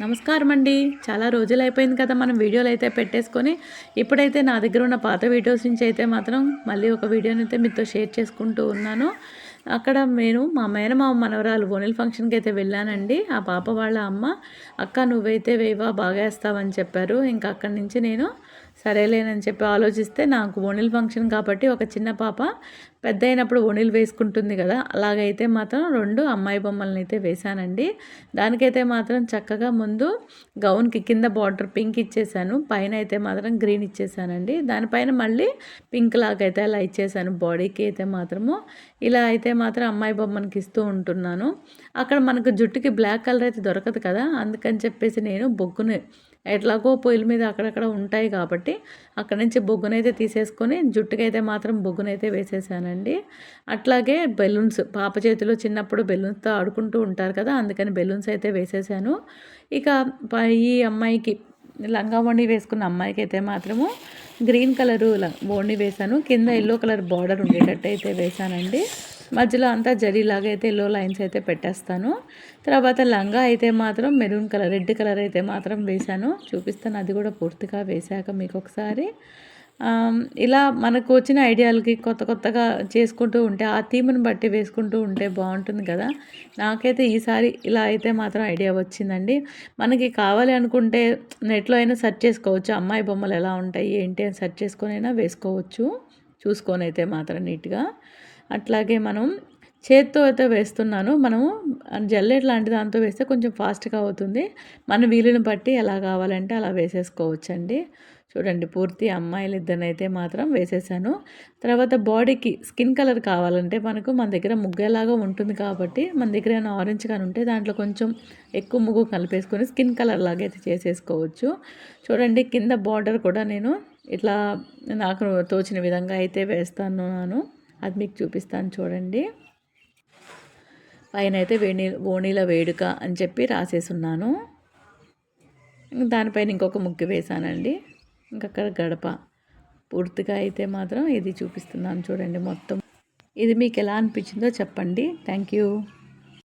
నమస్కారం అండి చాలా రోజులు అయిపోయింది కదా మనం వీడియోలు అయితే పెట్టేసుకొని. ఇప్పుడైతే నా దగ్గర ఉన్న పాత వీడియోస్ నుంచి అయితే మాత్రం మళ్ళీ ఒక వీడియోని అయితే మీతో షేర్ చేసుకుంటూ ఉన్నాను. అక్కడ నేను మా మేనమామ మనవరాలు బోనిల్ ఫంక్షన్కి అయితే వెళ్ళానండి. ఆ పాప వాళ్ళ అమ్మ అక్క నువ్వైతే వేవా బాగా వేస్తావని చెప్పారు. ఇంకా అక్కడి నుంచి నేను సరేలేనని చెప్పి ఆలోచిస్తే నాకు ఓనిల్ ఫంక్షన్ కాబట్టి ఒక చిన్న పాప పెద్ద అయినప్పుడు ఓనిల్ వేసుకుంటుంది కదా. అలాగైతే మాత్రం రెండు అమ్మాయి బొమ్మలను అయితే వేశానండి. దానికైతే మాత్రం చక్కగా ముందు గౌన్కి కింద బార్డర్ పింక్ ఇచ్చేసాను పైన అయితే మాత్రం గ్రీన్ ఇచ్చేసానండి దానిపైన మళ్ళీ పింక్ లాగైతే అలా ఇచ్చేసాను బాడీకి అయితే మాత్రము ఇలా అయితే మాత్రం అమ్మాయి బొమ్మనికి ఇస్తూ ఉంటున్నాను. అక్కడ మనకు జుట్టుకి బ్లాక్ కలర్ అయితే దొరకదు కదా? అందుకని చెప్పేసి నేను బొగ్గుని ఎట్లాగో పొయ్యిల మీద అక్కడక్కడ ఉంటాయి కాబట్టి అక్కడ నుంచి బొగ్గునైతే తీసేసుకొని జుట్టుకైతే మాత్రం బొగ్గునైతే వేసేసానండి. అట్లాగే బెలూన్స్ పాప చేతిలో చిన్నప్పుడు బెలూన్స్తో ఆడుకుంటూ ఉంటారు కదా? అందుకని బెలూన్స్ అయితే వేసేసాను. ఇక ఈ అమ్మాయికి లంగా వండి వేసుకున్న అమ్మాయికి అయితే మాత్రము గ్రీన్ కలరు ఓణి వేశాను కింద ఎల్లో కలర్ బార్డర్ ఉండేటట్టు అయితే వేశానండి మధ్యలో అంతా జరీలాగా అయితే ఎల్లో లైన్స్ అయితే పెట్టేస్తాను. తర్వాత లంగా అయితే మాత్రం మెరూన్ కలర్ రెడ్ కలర్ అయితే మాత్రం వేశాను. చూపిస్తాను అది కూడా పూర్తిగా వేశాక మీకు ఒకసారి. ఇలా మనకు వచ్చిన ఐడియాలకి కొత్త కొత్తగా చేసుకుంటూ ఉంటే ఆ థీమ్ని బట్టి వేసుకుంటూ ఉంటే బాగుంటుంది కదా. నాకైతే ఈసారి ఇలా అయితే మాత్రం ఐడియా వచ్చిందండి. మనకి కావాలి అనుకుంటే నెట్లో అయినా సెర్చ్ చేసుకోవచ్చు. అమ్మాయి బొమ్మలు ఎలా ఉంటాయి ఏంటి అని సెర్చ్ చేసుకొని అయినా వేసుకోవచ్చు. చూసుకొని అయితే మాత్రం నీట్గా. అట్లాగే మనం చేత్తో అయితే వేస్తున్నాను. మనము జల్లెట్ లాంటి దాంతో వేస్తే కొంచెం ఫాస్ట్గా అవుతుంది. మన వీలుని బట్టి ఎలా కావాలంటే అలా వేసేసుకోవచ్చండి. చూడండి పూర్తి అమ్మాయిలు ఇద్దరినైతే మాత్రం వేసేసాను. తర్వాత బాడీకి స్కిన్ కలర్ కావాలంటే మనకు మన దగ్గర ముగ్గేలాగా ఉంటుంది కాబట్టి మన దగ్గర ఏమైనా ఆరెంజ్ కానీ ఉంటే దాంట్లో కొంచెం ఎక్కువ ముగ్గు కలిపేసుకొని స్కిన్ కలర్ లాగా అయితే చేసేసుకోవచ్చు. చూడండి కింద బార్డర్ కూడా నేను ఇట్లా నాకు తోచిన విధంగా అయితే వేస్తాను నేను. అది మీకు చూపిస్తాను చూడండి. పైన అయితే వేణి ఓణీల వేడుక అని చెప్పి రాసేసున్నాను. దానిపైన ఇంకొక ముగ్గు వేసానండి ఇంకక్కడ గడప. పూర్తిగా అయితే మాత్రం ఇది చూపిస్తున్నాను చూడండి మొత్తం. ఇది మీకు ఎలా అనిపించిందో చెప్పండి. Thank you.